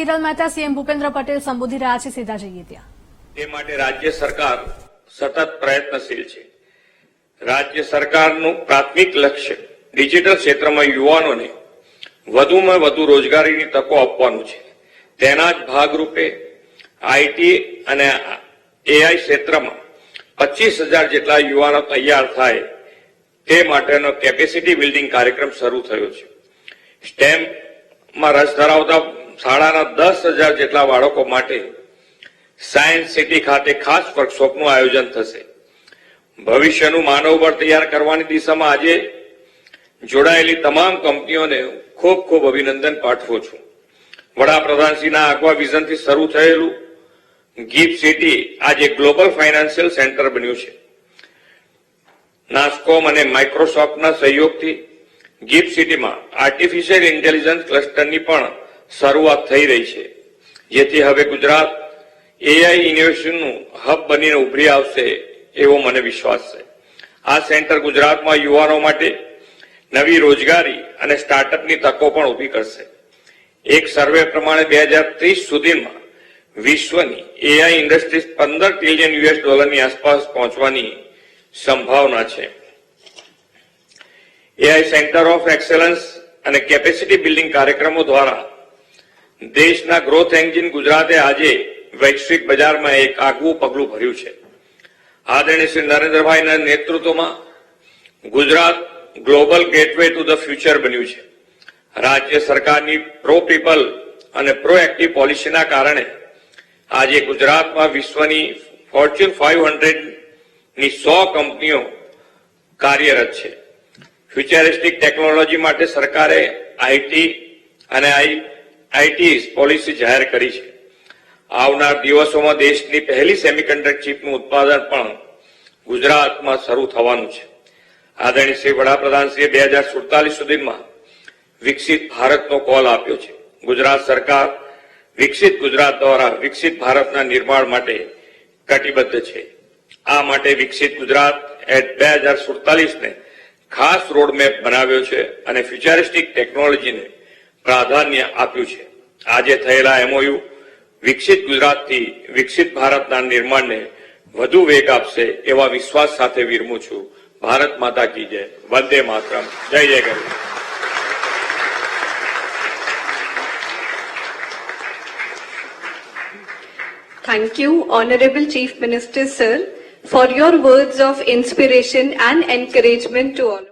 Hiral Mehta, CM Bhupendra Patel સંબોધી રહ્યા છે સીધા જઈએ ત્યાં. તે માટે રાજ્ય સરકાર સતત પ્રયત્નશીલ છે. રાજ્ય સરકારનું પ્રાથમિક લક્ષ્ય ડિજિટલ ક્ષેત્રમાં યુવાનોને વધુમાં વધુ રોજગારીની તકો આપવાનું છે. તેના જ ભાગરૂપે આઈટી અને એઆઈ ક્ષેત્રમાં પચીસ હજાર જેટલા યુવાનો તૈયાર થાય તે માટેનો કેપેસિટી બિલ્ડિંગ કાર્યક્રમ શરૂ થયો છે. સ્ટેમમાં રસ ધરાવતા શાળાના દસ હજાર જેટલા બાળકો માટે સાયન્સ સિટી ખાતે ખાસ વર્કશોપનું આયોજન થશે. ભવિષ્યનું માનવબળ તૈયાર કરવાની દિશામાં આજે જોડાયેલી તમામ કંપનીઓને ખૂબ ખૂબ અભિનંદન પાઠવું છું. વડાપ્રધાનશ્રીના આગવા વિઝનથી શરૂ થયેલું ગિફ્ટ સિટી આજે ગ્લોબલ ફાઇનાન્શિયલ સેન્ટર બન્યું છે. નાસ્કોમ અને માઇક્રોસોફ્ટના સહયોગથી ગિફ્ટ સિટીમાં આર્ટિફિશિયલ ઇન્ટેલિજન્સ ક્લસ્ટરની પણ શરૂઆત થઈ રહી છે. જેથી હવે ગુજરાત એઆઈ ઇનોવેશનનું હબ બનીને ઉભરી આવશે એવો મને વિશ્વાસ છે. આ સેન્ટર ગુજરાતમાં યુવાનો માટે નવી રોજગારી અને સ્ટાર્ટઅપની તકો પણ ઊભી કરશે. એક સર્વે પ્રમાણે બે હજાર ત્રીસ સુધીમાં વિશ્વની એઆઈ ઇન્ડસ્ટ્રીઝ પંદર ટ્રિલિયન યુએસ ડોલરની આસપાસ પહોંચવાની સંભાવના છે. એઆઈ સેન્ટર ઓફ એક્સેલન્સ અને કેપેસિટી બિલ્ડિંગ કાર્યક્રમો દ્વારા દેશના ગ્રોથ એન્જિન ગુજરાતે આજે વૈશ્વિક બજારમાં એક આગવું પગલું ભર્યું છે. આદરણીય શ્રી નરેન્દ્રભાઈના નેતૃત્વમાં Gujarat global gateway to the future બન્યું છે. રાજ્ય સરકારની પ્રો પીપલ અને પ્રો એક્ટિવ પોલિસીના કારણે આજે ગુજરાતમાં વિશ્વની ફોર્ચ્યુન ફાઇવ હંડ્રેડની સો કંપનીઓ કાર્યરત છે. ફ્યુચરિસ્ટિક ટેકનોલોજી માટે સરકારે આઈટી અને આઈટી પોલિસી જાહેર કરી છે. આવનાર દિવસોમાં દેશની પહેલી સેમિકન્ડક્ટર ચીપનું ઉત્પાદન પણ ગુજરાતમાં શરૂ થવાનું છે. આદરણીય શ્રી વડાપ્રધાનશ્રીએ બે હજાર સુડતાલીસ સુધીમાં વિકસિત ભારતનો કોલ આપ્યો છે. ગુજરાત સરકાર વિકસિત ગુજરાત દ્વારા વિકસિત ભારતના નિર્માણ માટે કટિબદ્ધ છે. આ માટે વિકસિત ગુજરાત એટ બે હજાર સુડતાલીસને ખાસ રોડમેપ બનાવ્યો છે અને ફ્યુચરિસ્ટિક ટેકનોલોજીને પ્રાધાન્ય આપ્યું છે. આજે થયેલા એમઓયુ વિકસિત ગુજરાતથી વિકસિત ભારતના નિર્માણને વધુ વેગ આપશે એવા વિશ્વાસ સાથે વિરમું છું. ભારત માતા કી જય. વંદે માતરમ. જય જય ગરુ Thank you, Honorable Chief Minister, sir, for your words of inspiration and encouragement to.